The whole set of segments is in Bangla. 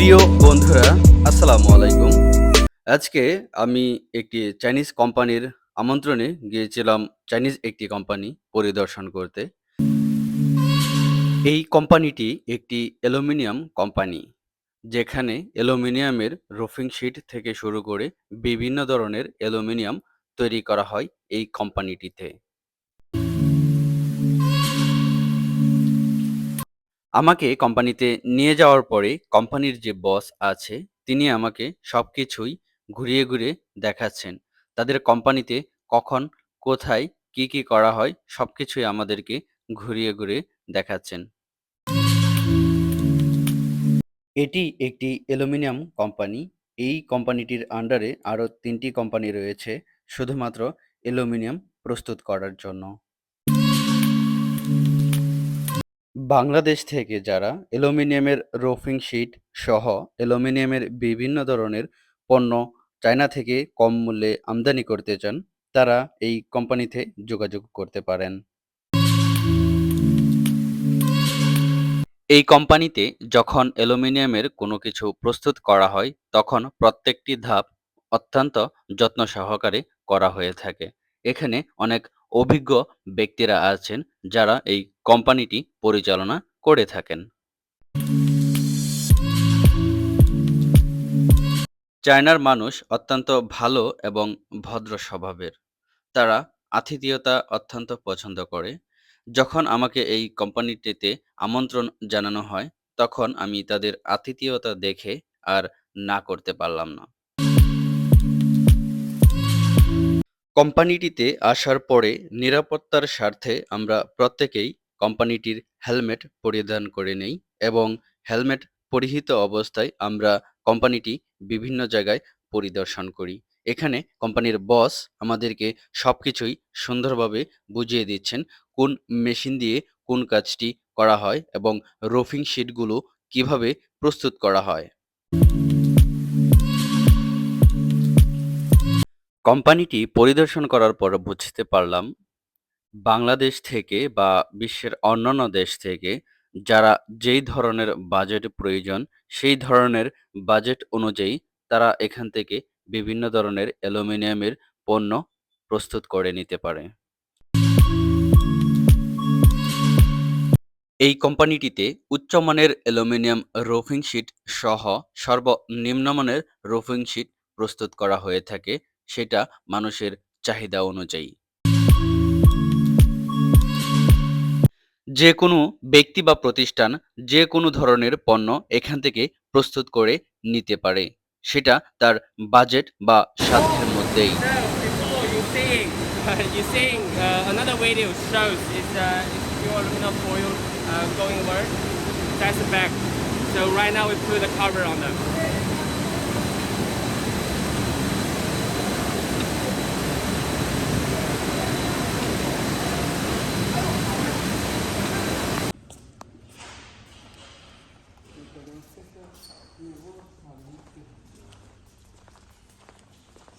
প্রিয় বন্ধুরা, আসসালামু আলাইকুম। আজকে আমি একটি চাইনিজ কোম্পানির আমন্ত্রণে গিয়েছিলাম চাইনিজ একটি কোম্পানি পরিদর্শন করতে। এই কোম্পানিটি একটি অ্যালুমিনিয়াম কোম্পানি, যেখানে অ্যালুমিনিয়ামের রুফিং শিট থেকে শুরু করে বিভিন্ন ধরনের অ্যালুমিনিয়াম তৈরি করা হয় এই কোম্পানিটিতে। আমাকে কোম্পানিতে নিয়ে যাওয়ার পরে কোম্পানির যে বস আছে, তিনি আমাকে সব কিছুই ঘুরিয়ে ঘুরিয়ে দেখাচ্ছেন। তাদের কোম্পানিতে কখন, কোথায়, কি কি করা হয় সব কিছুই আমাদেরকে ঘুরিয়ে ঘুরিয়ে দেখাচ্ছেন। এটি একটি অ্যালুমিনিয়াম কোম্পানি। এই কোম্পানিটির আন্ডারে আরও তিনটি কোম্পানি রয়েছে, শুধুমাত্র অ্যালুমিনিয়াম প্রস্তুত করার জন্য। বাংলাদেশ থেকে যারা অ্যালুমিনিয়ামের রোফিং শিট সহ অ্যালুমিনিয়ামের বিভিন্ন ধরনের পণ্য চায়না থেকে কম মূল্যে আমদানি করতে চান, তারা এই কোম্পানিতে যোগাযোগ করতে পারেন। এই কোম্পানিতে যখন অ্যালুমিনিয়ামের কোনো কিছু প্রস্তুত করা হয়, তখন প্রত্যেকটি ধাপ অত্যন্ত যত্ন সহকারে করা হয়ে থাকে। এখানে অনেক অভিজ্ঞ ব্যক্তিরা আছেন যারা এই কোম্পানিটি পরিচালনা করে থাকেন। চায়নার মানুষ অত্যন্ত ভালো এবং ভদ্র স্বভাবের। তারা আতিথেয়তা অত্যন্ত পছন্দ করে। যখন আমাকে এই কোম্পানিটিতে আমন্ত্রণ জানানো হয়, তখন আমি তাদের আতিথেয়তা দেখে আর না করতে পারলাম না। কোম্পানিটিতে আসার পরে নিরাপত্তার স্বার্থে আমরা প্রত্যেকেই কোম্পানিটির হেলমেট পরিধান করে নেই এবং হেলমেট পরিহিত অবস্থায় আমরা কোম্পানিটি বিভিন্ন জায়গায় পরিদর্শন করি। এখানে কোম্পানির বস আমাদেরকে সব কিছুই সুন্দরভাবে বুঝিয়ে দিচ্ছেন, কোন মেশিন দিয়ে কোন কাজটি করা হয় এবং রোফিং শিটগুলো কীভাবে প্রস্তুত করা হয়। কোম্পানিটি পরিদর্শন করার পর বুঝতে পারলাম বাংলাদেশ থেকে বা বিশ্বের অন্যান্য দেশ থেকে যারা যেই ধরনের বাজেট প্রয়োজন, সেই ধরনের বাজেট অনুযায়ী তারা এখান থেকে বিভিন্ন ধরনের অ্যালুমিনিয়ামের পণ্য প্রস্তুত করে নিতে পারে। এই কোম্পানিটিতে উচ্চমানের অ্যালুমিনিয়াম রুফিং শিট সহ সর্বনিম্নমানের রুফিং শিট প্রস্তুত করা হয়ে থাকে, সেটা মানুষের চাহিদা অনুযায়ী। যে কোনো ব্যক্তি বা প্রতিষ্ঠান যে কোনো ধরনের পণ্য এখান থেকে প্রস্তুত করে নিতে পারে। সেটা তার বাজেট বা সাধ্যের মধ্যেই। So.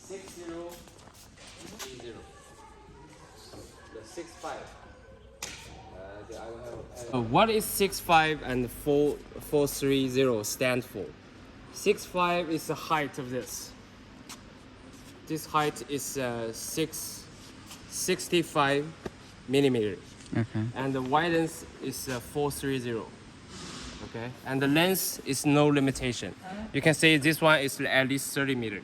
Six zero three zero. The six five. Uh, what is six five and four four three zero stand for? Six five is the height of this. This height is uh, six sixty five millimeter, Okay. and the width is uh, four three zero. Okay, and the length is no limitation. You can say this one is at least thirty meter.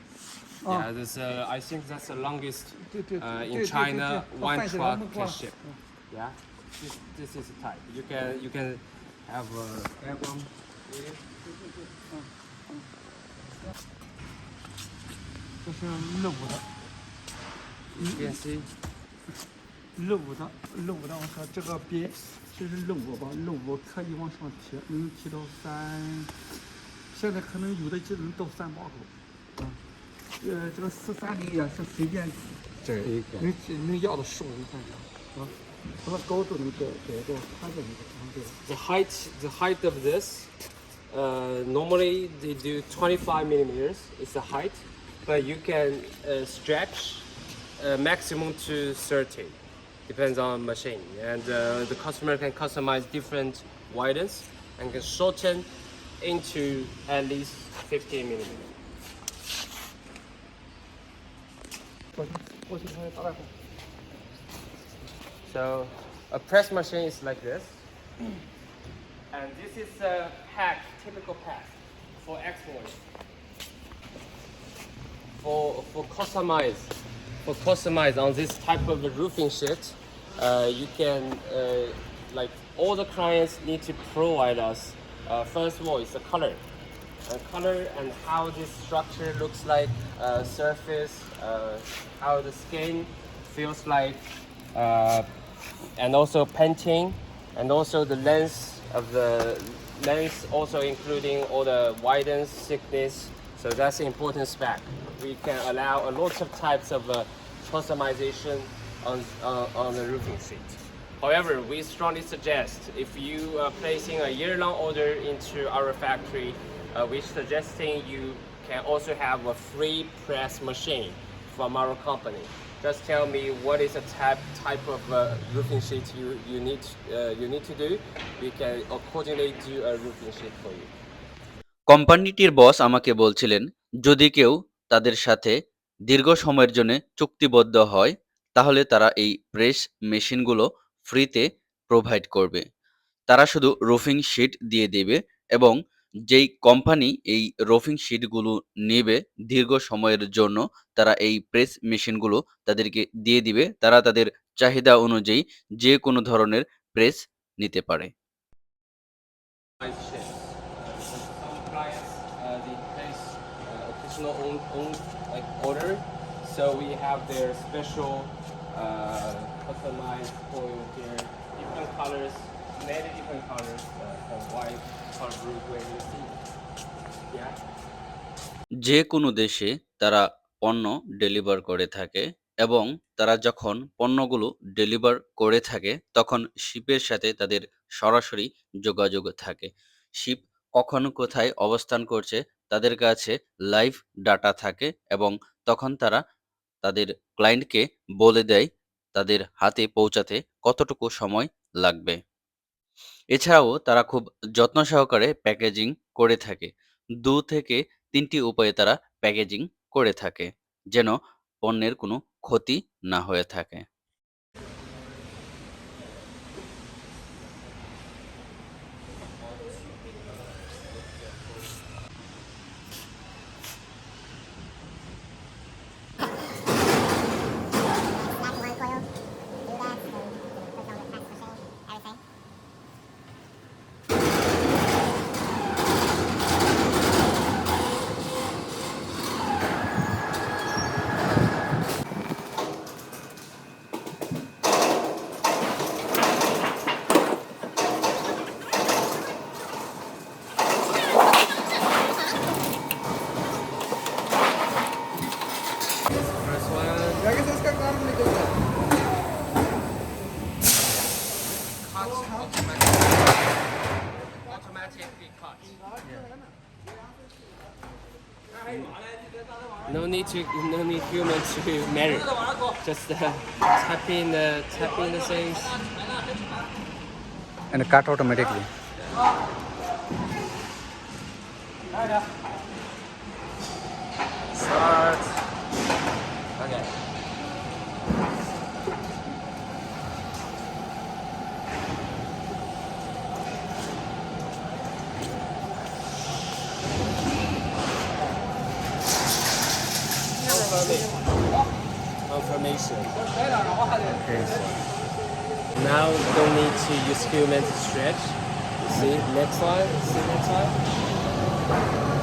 Yeah, this, uh, I think that's the longest 对对 uh, 对 in 对 China 对 one 放起来 truck 我们 can 挂 ship. Yeah, this, this is the type. You can you can have a airborne. 这是漏的， You can see. 漏的，漏的。我说这个边这是漏吧，漏可以往上提，能提到三，现在可能有的只能到三把口。 啊，呃，这个四三零也是随便这一个能能压到十五看看啊，它的高度能改改到它的那个长度。 The height the height of this. Uh, normally they do 25 millimeters. It's the height, but you can uh, stretch uh, maximum to 30. Depends on machine, and uh, the customer can customize different widths and can shorten into at least 15 millimeters. So a press machine is like this. And this is a pack, typical pack for export. For, for customize, for customize on this type of roofing sheet, uh, you can, uh, like all the clients need to provide us, uh, first of all, it's the color. Uh, color and how this structure looks like, uh, surface, uh, how the skin feels like, and also painting, and also the length of the length, also including all the widens, thickness. So that's an important spec. We can allow a lot of types of customization on, on the roofing sheet. However, we strongly suggest if you are placing a year-long order into our factory, uh, we're suggesting you can also have a free press machine from our company. Just tell me what is the type type of uh, roofing sheet you you need uh, you need to do. We can accordingly do a roofing sheet for you. কোম্পানিটির বস আমাকে বলছিলেন যদি কেউ তাদের সাথে দীর্ঘ সময়ের জন্য চুক্তিবদ্ধ হয় তাহলে তারা এই প্রেস মেশিনগুলো ফ্রিতে প্রোভাইড করবে। তারা শুধু রোফিং শিট দিয়ে দেবে এবং যেই কোম্পানি এই রোফিং শিটগুলো নেবে দীর্ঘ সময়ের জন্য তারা এই প্রেস মেশিনগুলো তাদেরকে দিয়ে দিবে। তারা তাদের চাহিদা অনুযায়ী যে কোনো ধরনের প্রেস নিতে পারে। Uh, customized foil here, different colors, many different colors, uh, from white, color blue, gray, you see. Yeah. যে কোনো দেশে তারা পণ্য ডেলিভার করে থাকে এবং তারা যখন পণ্যগুলো ডেলিভার করে থাকে তখন শিপের সাথে তাদের সরাসরি যোগাযোগ থাকে শিপ কখন কোথায় অবস্থান করছে তাদের কাছে লাইভ ডাটা থাকে এবং তখন তারা তাদের ক্লায়েন্টকে বলে দেয় তাদের হাতে পৌঁছাতে কতটুকু সময় লাগবে। এছাড়াও তারা খুব যত্ন সহকারে প্যাকেজিং করে থাকে। দু থেকে তিনটি উপায়ে তারা প্যাকেজিং করে থাকে, যেন পণ্যের কোনো ক্ষতি না হয়ে থাকে। No need to, no need human to marry. Just uh, tap in the, tap in the things. and cut automatically. Start. Okay. Confirmation. Okay. Now don't need to use human to stretch. See next one. See next one.